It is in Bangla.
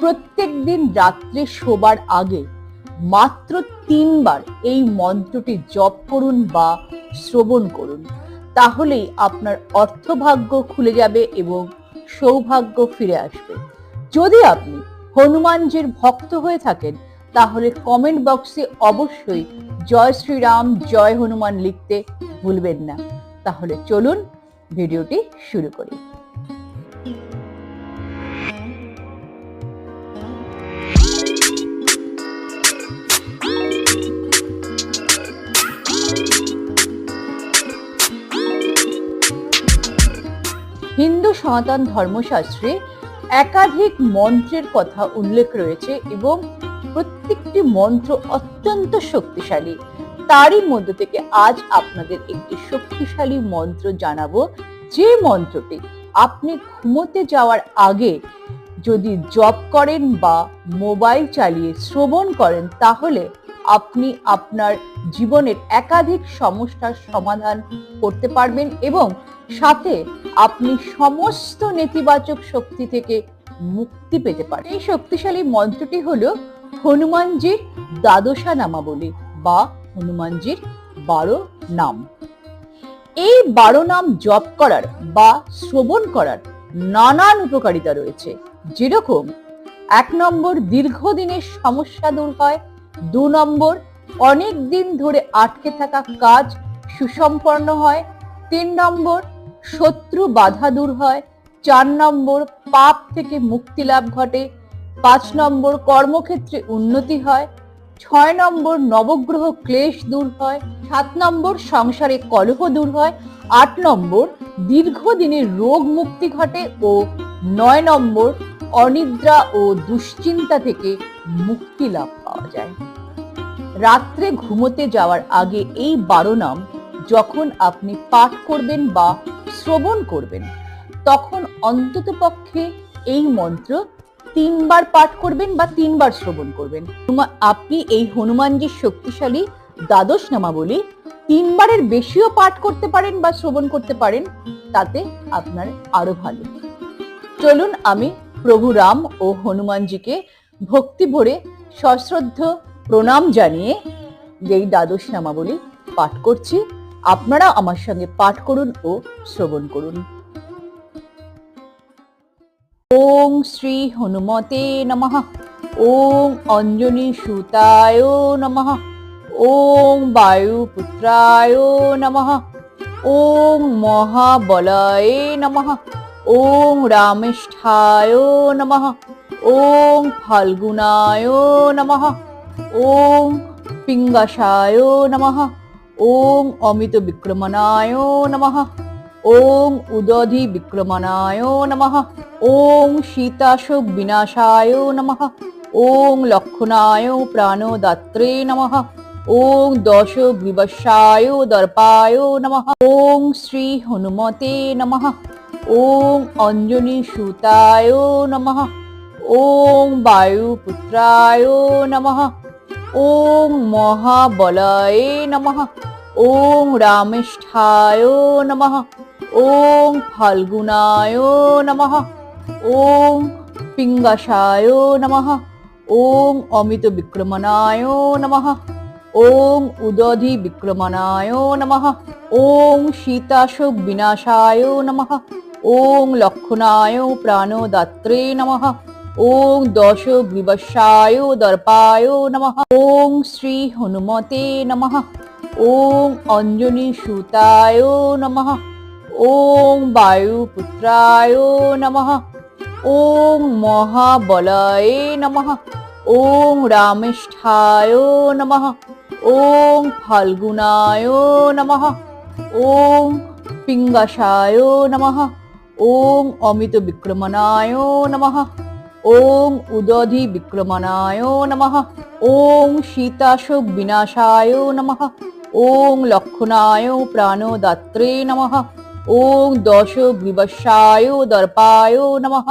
প্রত্যেক দিন রাত্রে শোবার আগে মাত্র তিনবার এই মন্ত্রটি জপ করুন বা শ্রবণ করুন। তাহলেই আপনার অর্থভাগ্য খুলে যাবে এবং সৌভাগ্য ফিরে আসবে। যদি আপনি হনুমানজির ভক্ত হয়ে থাকেন, তাহলে কমেন্ট বক্সে অবশ্যই জয় শ্রীরাম, জয় হনুমান লিখতে ভুলবেন না। তাহলে চলুন ভিডিওটি শুরু করি। হিন্দু সনাতন ধর্মশাস্ত্রে একাধিক মন্ত্রের কথা উল্লেখ রয়েছে এবং প্রত্যেকটি মন্ত্র অত্যন্ত শক্তিশালী। তারই মধ্যে থেকে আজ আপনাদের একটি শক্তিশালী মন্ত্র জানাব। যে মন্ত্রটি আপনি ঘুমোতে যাওয়ার আগে যদি জপ করেন বা মোবাইল চালিয়ে শ্রবণ করেন, তাহলে আপনি আপনার জীবনের একাধিক সমস্যার সমাধান করতে পারবেন এবং সাথে আপনি সমস্ত নেতিবাচক শক্তি থেকে মুক্তি পেতে পারেন। এই শক্তিশালী মন্ত্রটি হল হনুমানজির দ্বাদশা নামাবলী বা হনুমানজির বারো নাম। এই বারো নাম জপ করার বা শ্রবণ করার নানান উপকারিতা রয়েছে। যেরকম এক নম্বর দীর্ঘদিনের সমস্যা দূর হয় দু নম্বর, অনেক দিন ধরে আটকে থাকা কাজ সুসম্পন্ন হয়। তিন নম্বর, শত্রু বাধা দূর হয়। চার নম্বর, পাপ থেকে মুক্তি লাভ ঘটে। পাঁচ নম্বর, কর্মক্ষেত্রে উন্নতি হয়। ছয় নম্বর, নবগ্রহ ক্লেশ দূর হয়। সাত নম্বর, সংসারে কলহ দূর হয়। আট নম্বর, দীর্ঘদিনের রোগ মুক্তি ঘটে ও নয় নম্বর অনিদ্রা ও দুশ্চিন্তা থেকে মুক্তি লাভ পাওয়া যায়। রাত্রে ঘুমোতে যাওয়ার আগে এই বারো নাম যখন আপনি পাঠ করবেন বা শ্রবণ করবেন, তখন অন্ততপক্ষে এই মন্ত্র তিনবার পাঠ করবেন বা তিনবার শ্রবণ করবেন। আপনি এই হনুমানজির শক্তিশালী দ্বাদশ নামাবলী তিনবারের বেশিও পাঠ করতে পারেন বা শ্রবণ করতে পারেন, তাতে আপনার আরও ভালো। চলুন আমি প্রভু রাম ও হনুমানজিকে ভক্তি ভরে সশ্রদ্ধ প্রণাম জানিয়ে যেই দ্বাদশ নামাবলী পাঠ করছি। আপনারা আমার সঙ্গে পাঠ করুন ও শ্রবণ করুন। ওং শ্রী হনুমতে নমঃ। ওং অঞ্জনি সুতায় নমঃ। ওং বায়ুপুত্রায় নমঃ। ওং মহাবলায় নমঃ। ওং রামেষ্ঠায় নমঃ। ওং ফাল্গুনায় নমঃ। ওং পিঙ্গাসায় নমঃ। ওং অমিত বিক্রমণায় নমঃ। ওং উদধি বিক্রমণায় নমঃ। ওং সীতাশোক বিনাশায় নমঃ। ওং লক্ষণায় প্রাণদাত্রে নমঃ। ওং দশ গ্রীবশায় দর্পায় নমঃ। ওং শ্রী হনুমতে নমঃ। ওং অঞ্জনি সুতায় নমঃ। ওং বায়ুপুত্রায় নমঃ। ওং মহাবলায় নমঃ। ওং রামেষ্ঠায় নমঃ। ওং ফাল্গুনায় নমঃ। ওং পিঙ্গাসায় নমঃ। ওং অমিত বিক্রমণায় নমঃ। ওং উদধি বিক্রমণায় নমঃ। ওং সীতাশোক বিনাশায় নমঃ। ওং লক্ষণায় প্রাণদাত্রে নমঃ। ওং দশ গ্রীবশায় দর্পায় নমঃ। ওং শ্রী হনুমতে নমঃ। ওং অঞ্জনি সুতায় নমঃ। ওং বায়ুপুত্রায় নমঃ। ওং মহাবলায় নমঃ। ওং রামেষ্ঠায় নমঃ। ওং ফাল্গুনায় নমঃ। ওং পিঙ্গাসায় নমঃ। ওং অমিত বিক্রমণায় নমঃ ওম উদধি বিক্রমণায় নমঃ ওম সীতাশোক বিনাশায় নমঃ ওম লক্ষণায় প্রাণদাত্রে নমঃ ওম দশ বিবশায় দর্পায় নমঃ